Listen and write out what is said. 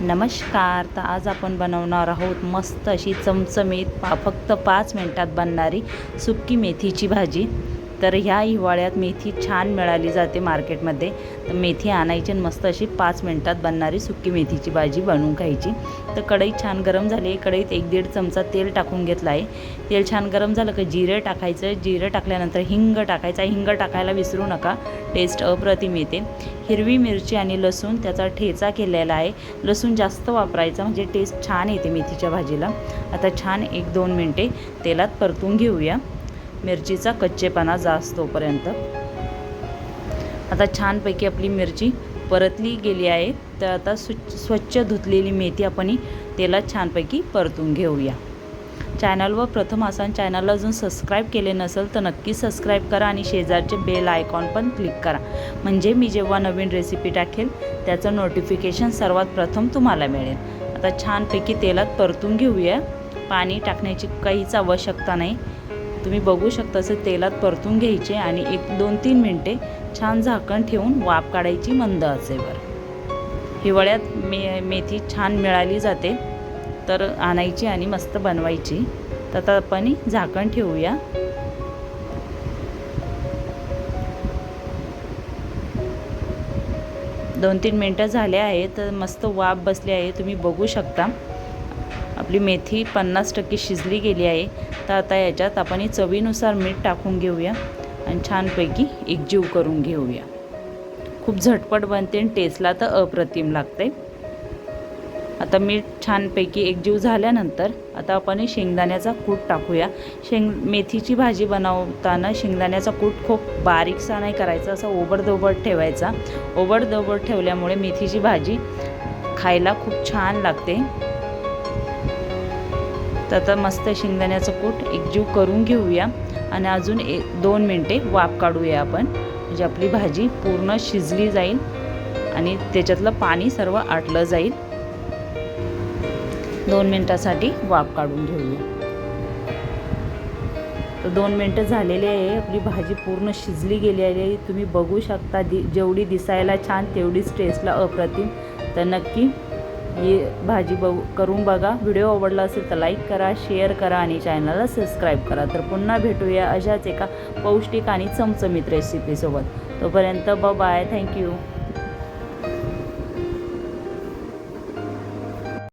नमस्कार. तर आज आपण बनवणार आहोत मस्त अशी चमचमीत पा फक्त पाच मिनटात बनणारी सुक्की मेथीची भाजी. तर ह्या हिवाळ्यात मेथी छान मिळाली जाते मार्केटमध्ये. तर मेथी आणायची आणि मस्त अशी पाच मिनटात बनणारी सुकी मेथीची भाजी बनवून खायची. तर कढई छान गरम झाली आहे. कढईत एक दीड चमचा तेल टाकून घेतलं आहे. तेल छान गरम झालं का जिरे टाकायचं. जिरे टाकल्यानंतर हिंग टाकायचा. हिंग टाकायला विसरू नका. टेस्ट अप्रतिम येते. हिरवी मिरची आणि लसूण त्याचा ठेचा केलेला आहे. लसूण जास्त वापरायचा म्हणजे टेस्ट छान येते मेथीच्या भाजीला. आता छान एक दोन मिनटे तेलात परतून घेऊया. मिरचीचा कच्चेपणा जास्तोपर्यंत आता छानपैकी आपली मिरची परतली गेली आहे. तर आता स्व स्वच्छ धुतलेली मेथी आपण तेलात छानपैकी परतून घेऊया. चॅनलवर प्रथम असाल चॅनलला अजून सबस्क्राईब केले नसेल तर नक्की सबस्क्राईब करा आणि शेजारचे बेल आयकॉन पण क्लिक करा. म्हणजे मी जेव्हा नवीन रेसिपी टाकेल त्याचं नोटिफिकेशन सर्वात प्रथम तुम्हाला मिळेल. आता छानपैकी तेलात परतून घेऊया. पाणी टाकण्याची काहीच आवश्यकता नाही. तुम्ही बघू शकता असे तेलात परतून घ्यायचे आणि एक दोन तीन मिनटे छान झाकण ठेवून वाफ काढायची मंद आचेवर. हिवाळ्यात मे मेथी छान मिळाली जाते तर आणायची आणि मस्त बनवायची. तर आता आपण झाकण ठेवूया. दोन तीन मिनटं झाले आहे तर मस्त वाफ बसली आहे तुम्ही बघू शकता. आपली मेथी पन्नास टक्के शिजली गेली आहे तर आता याच्यात आपण चवीनुसार मीठ टाकून घेऊया आणि छानपैकी एकजीव करून घेऊया. खूप झटपट बनते आणि टेस्टला तर अप्रतिम लागते. आता मीठ छानपैकी एकजीव झाल्यानंतर आता आपण शेंगदाण्याचा कूट टाकूया. शेंग मेथीची भाजी बनवताना शेंगदाण्याचा कूट खूप बारीकसा नाही करायचा असा ओबडधोबड ठेवायचा. ओबडधोबड ठेवल्यामुळे मेथीची भाजी खायला खूप छान लागते. तर आता मस्त शेंगदाण्याचं कूट. एकजीव करून घेऊया. आणि अजून एक दोन मिनटे वाफ काढूया आपण. म्हणजे आपली भाजी पूर्ण शिजली जाईल. आणि त्याच्यातलं पाणी सर्व आटलं जाईल. दोन मिनटासाठी वाफ काढून घेऊया. तर दोन मिनटं झालेली आहे. आपली भाजी पूर्ण शिजली गेली आहे. तुम्ही बघू शकता दि जेवढी दिसायला छान तेवढीच टेस्टला अप्रतिम. तर नक्की ही भाजी बघ करून बघा. व्हिडिओ आवडला असेल तर लाईक करा शेअर करा आणि चॅनलला सबस्क्राईब करा. तर पुन्हा भेटूया अशाच एका पौष्टिक आणि चमचमीत रेसिपीसोबत तोपर्यंत ब बाय थँक्यू